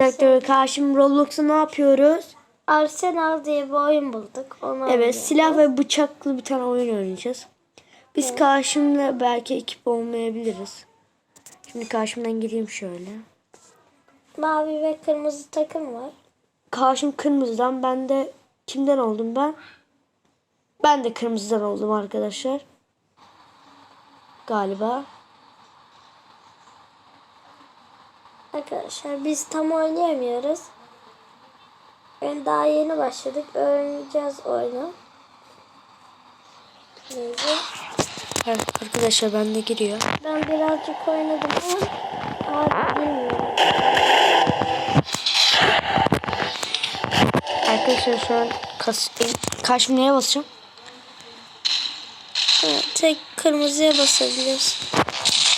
Arkadaşlar karşım Roblox'ta ne yapıyoruz? Arsenal diye bir oyun bulduk. Onu Evet oynuyoruz. silah ve bıçaklı bir tane oyun oynayacağız. Biz karşımla belki ekip olmayabiliriz. Şimdi karşımdan gireyim şöyle. Mavi ve kırmızı takım var. Karşım kırmızıdan ben de kimden oldum ben? Ben de kırmızıdan oldum arkadaşlar. Galiba. Arkadaşlar biz tam oynayamıyoruz. Ben daha yeni başladık. Öğreneceğiz oyunu. Neyse. Evet, arkadaşlar ben de giriyor. Ben birazcık oynadım ama abi bilmiyorum. Arkadaşlar şu an kas, karşım neye basacağım? Ha, tek kırmızıya basabiliyorsun.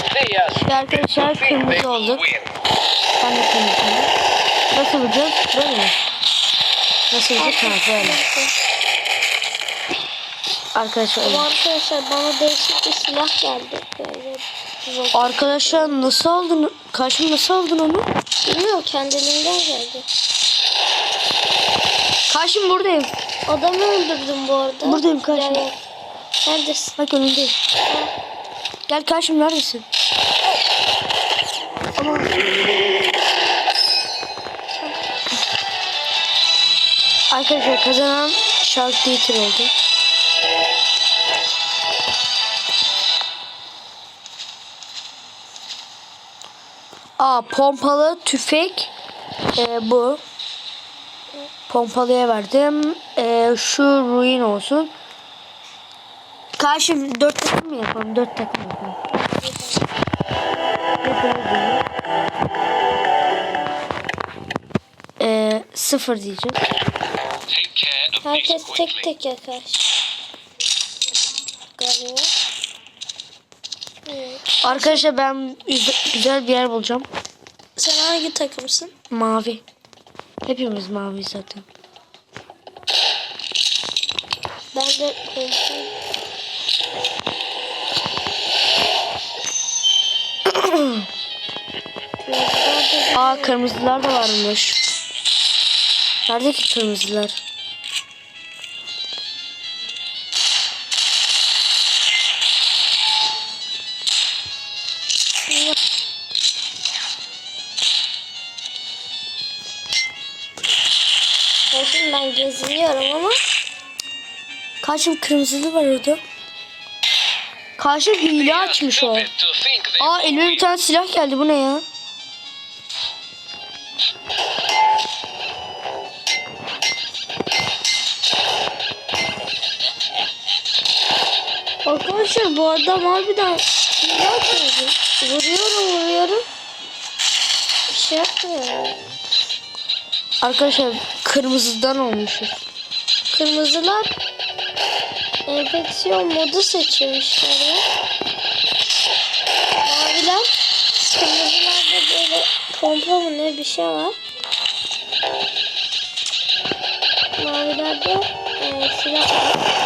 Ve arkadaşlar kırmızı olduk. Ben de kırmızıyım. Nasıl vuracağız? Böyle mi? Nasıl vuracağız? Ha böyle. Arkadaşlar öyle. Arkadaşlar bana değişik bir silah geldi. Böyle. Arkadaşlar nasıl aldın? Karşım nasıl aldın onu? Bilmiyorum kendiliğinden geldi. Karşım buradayım. Adamı öldürdüm bu arada. Buradayım. Gel, gel. Neredesin? Bak önündeyim. Gel karşım neredesin? Ama... Arkadaşlar kazanan Shark Theater oldu. Aa pompalı tüfek e, bu. Pompalıya verdim. E, şu ruin olsun. Karşı dört takım mı yapalım? Dört takım yapalım. Sıfır of Herkes tek tek yakar. Galiba. Evet. Arkadaşlar ben güzel- bir yer bulacağım. Sen hangi takımsın? Mavi. Hepimiz mavi zaten. Ben de. Aa kırmızılar da varmış. Nerede ki kırmızılar? Bakın ben geziniyorum ama Karşım kırmızılı var orada. Karşı hile açmış o. Aa elime bir tane silah geldi bu ne ya? Arkadaşlar bu adam harbiden ne yapıyor? Vuruyorum vuruyorum. Bir şey yapmıyor. Arkadaşlar kırmızıdan olmuşuz. Kırmızılar enfeksiyon modu seçilmişler ya. Maviler kırmızılarda böyle pompa mı ne bir şey var. Mavilerde e, silah var.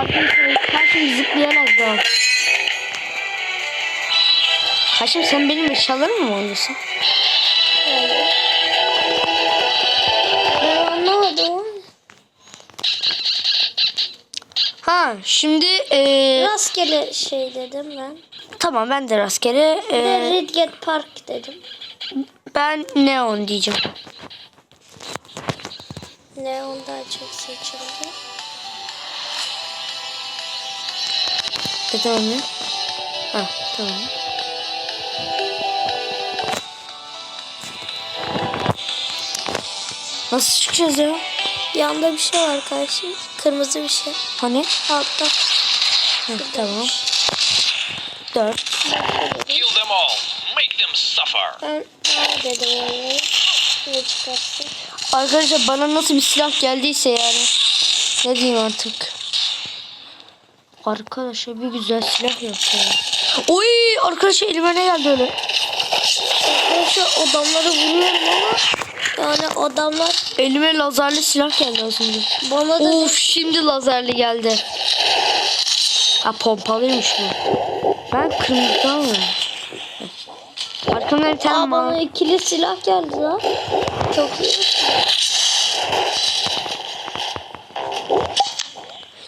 Arkadaşlar karşım zıplayarak da. Karşım sen benim eşyalarımı mı oynuyorsun? Yani. Ben anlamadım. ama Ha şimdi eee Rastgele şey dedim ben. tamam ben de rastgele eee, Redgate Park dedim. ben neon diyeceğim. Neon daha çok seçildi. Neden onu? Ha tamam. Nasıl çıkacağız ya? Yanda bir şey var karşı. Kırmızı bir şey. Hani? Altta. Hı, tamam. Dört. Kill them all. Make them suffer. Ben ne dedim yani. Arkadaşlar bana nasıl bir silah geldiyse yani. Ne diyeyim artık. Arkadaşlar bir güzel silah yaptı. ya. Oy arkadaşlar elime ne geldi öyle? Arkadaşlar adamları vuruyorum ama yani adamlar Elime lazerli silah geldi az önce. bana da Of şimdi lazerli geldi. Ha pompalıymış bu. Ben kırmızıdan mı? Arkamda bir tane Aa bana ikili silah geldi lan. Çok iyi.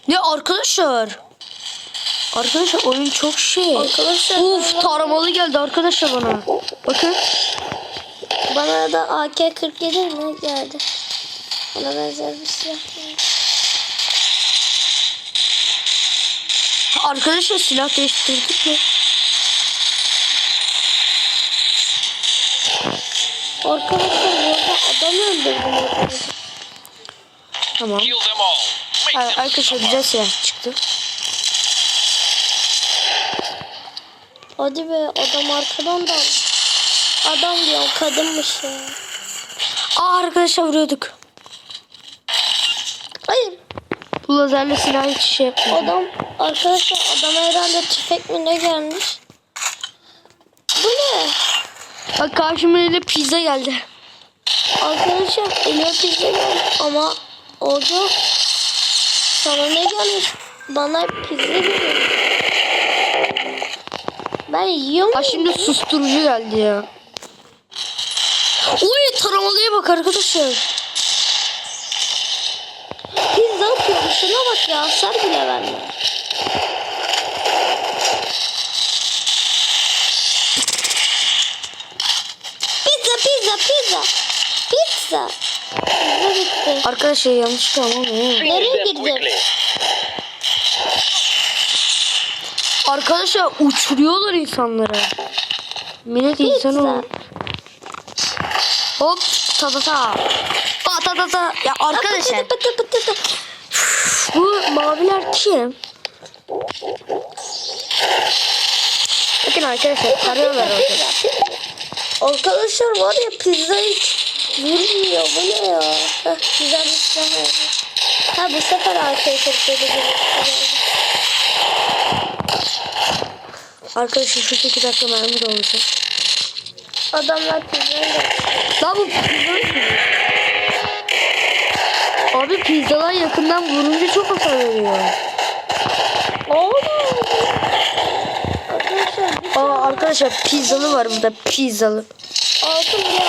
Ne arkadaşlar? Arkadaşlar oyun çok şey. Arkadaşlar Uf taramalı geldi arkadaşlar bana. Bakın. bana da AK-47 mi geldi? Bana benzer bir silah geldi. Arkadaşlar silah değiştirdik mi? Arkadaşlar burada adam öldürdüm arkadaşlar. Tamam. Arkadaşlar güzel silah çıktı. Hadi be adam arkadan da Adam diyor kadınmış ya. Aa arkadaşlar vuruyorduk. Hayır Bu lazerle silah hiç şey yapmıyor. adam arkadaşlar adama herhalde tüfek mi ne gelmiş. Bu ne? Bak karşıma öyle pizza geldi. Arkadaşlar elime pizza geldi ama oldu. Sana ne gelmiş? Bana pizza geliyor. Ben yiyorum. Aa şimdi susturucu geldi ya. Uy taramalıya bak arkadaşlar. Pizza atıyorum. Şuna bak ya. Hasar bile vermiyor. Pizza pizza pizza. Pizza. Arkadaşlar yanlış ama ne? Nereye quickly. Arkadaşlar uçuruyorlar insanları. Millet insan olur. Hop ta ta ta. Aa, ta ta ta. Ya arkadaşlar Pıtı pıtı pıtı pıtı. bu maviler kim? Bakın arkadaşlar tarıyorlar orada. Arkadaşlar var ya pizza hiç vurmuyor. Bu ne ya? Heh, güzel bir verdi. Ha bu sefer arkaya kırpıyordu. Arkadaşlar şu 8 dakika mermi dolmuş. Adamlar pizzayla. Lan bu pizza? Abi pizzalar yakından vurunca çok hasar veriyor. Arkadaşlar Aa arkadaşlar pizzalı var burada pizzalı. altın geliyor.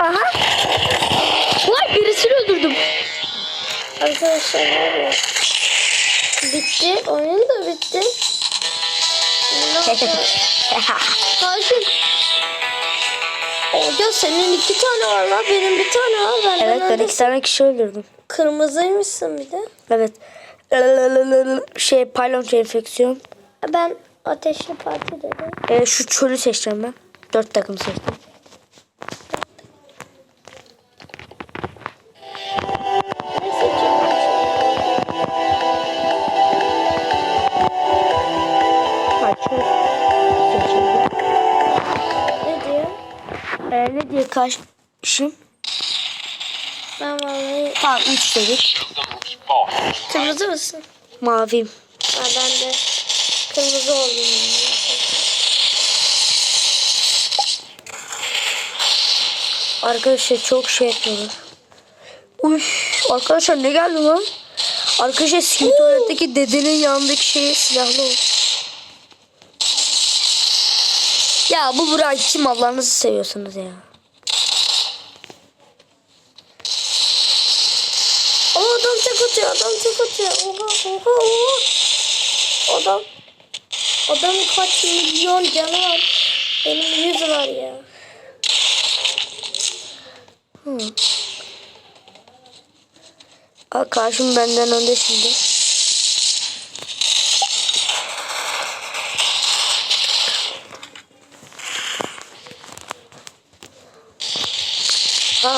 Aha. Vay birisini öldürdüm. Arkadaşlar ne oluyor? Bitti. Oyun da bitti. Karşı. Hoca senin iki tane var lan. Benim bir tane var. Benden evet ben iki tane kişi öldürdüm. Kırmızıymışsın bir de. Evet. Şey paylonço enfeksiyon. Ben ateşli parti dedim. Ee, şu çölü seçeceğim ben. Dört takım seçtim. Ne diye karşım? Ben vallahi Tamam üç dedik. Kırmızı mısın? Maviyim. Ha, ben de kırmızı oldum. Arkadaşlar çok şey yapıyorlar. Uy, arkadaşlar ne geldi lan? Arkadaşlar skin tuvaletteki dedenin yanındaki şey silahlı o. Ya bu Burak kim Allah'ınızı seviyorsunuz ya. Aa adam tek atıyor, adam tek atıyor. Oha, oha, oha. Adam, adamın kaç milyon canı var. Benim yüz var ya. Aa, karşım benden önde şimdi.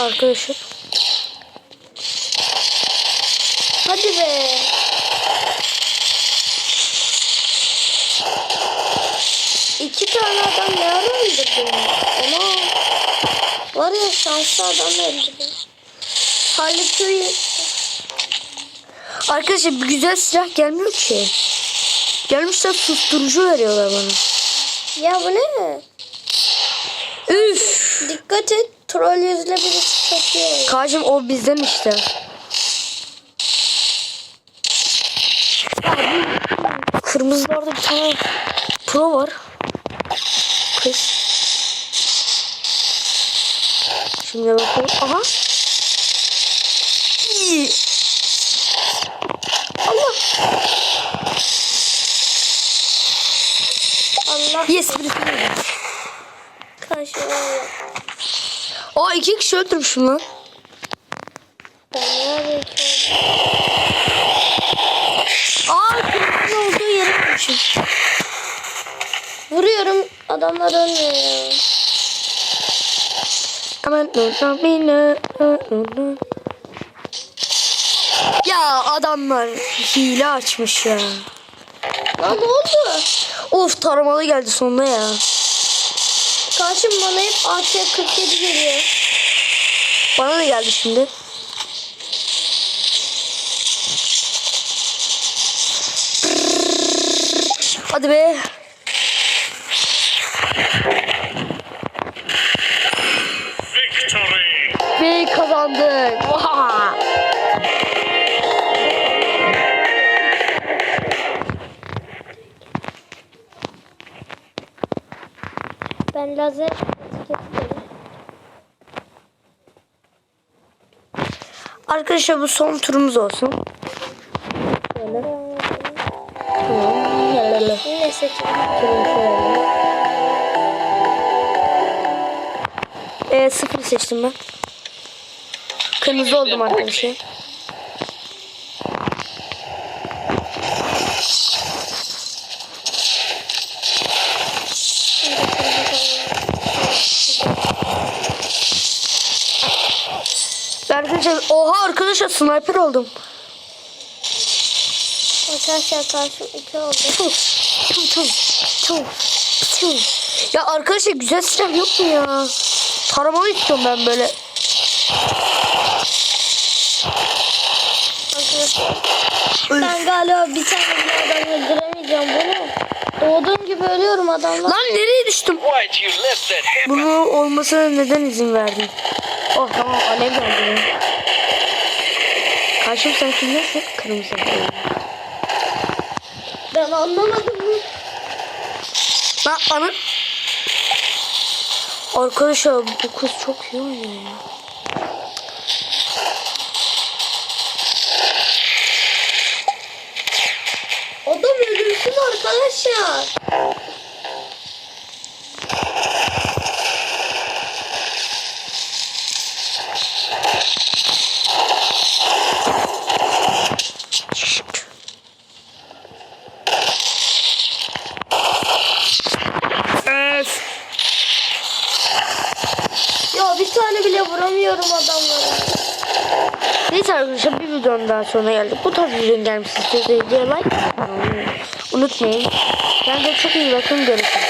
Aa, arkadaşlar. Hadi be. İki tane adam ne ara öldürdü? Ana. Var ya şanslı adam öldürdü. Harley Arkadaşlar bir güzel silah gelmiyor ki. Gelmişler susturucu veriyorlar bana. Ya bu ne? Üf. Dikkat et. Troll yüzle birisi çekiyor. Karşım o bizden işte. Kırmızılarda bir tane pro var. Kız. Şimdi bakalım. Aha. İyi. Allah. Allah Yes birisi. karşı var. Aa iki kişi öldürmüşüm lan. Aa kırmızı olduğu yere gitmişim. Vuruyorum adamlar ölmüyor ya. Ya adamlar hile açmış ya. Lan ne oldu? Of taramalı geldi sonunda ya. Karşım bana hep AK-47 geliyor. Bana da geldi şimdi. Hadi be. Victory! Ve kazandık. Vaha. Lazer etiketledim. Arkadaşlar bu son turumuz olsun. Yine seçelim. Ee, sıfır seçtim ben. Kırmızı oldum arkadaşlar. Arkadaşlar oha arkadaşlar sniper oldum. Arkadaşlar karşım iki oldu. Tuh, tuh, tuh, tuh. Ya arkadaşlar güzel silah yok mu ya? Taramalı istiyorum ben böyle. Arkadaşlar. Ben galiba bir tane bile adam öldüremeyeceğim bunu. Doğduğum gibi ölüyorum adamlar. Lan nereye düştüm? Bunu olmasına neden izin verdin? Oh tamam alev geldi. Karşım sen kimdesin? Kırmızı. Ben anlamadım. Lan ana. Arkadaşlar bu kız çok iyi oynuyor ya. Adam ölürsün arkadaşlar. Öf. Ya bir tane bile vuramıyorum adamlara. Neyse arkadaşlar bir videonun daha sonuna geldik. Bu tarz videonun istiyorsanız videoya like unutmayın. Kendinize çok iyi bakın. Görüşürüz.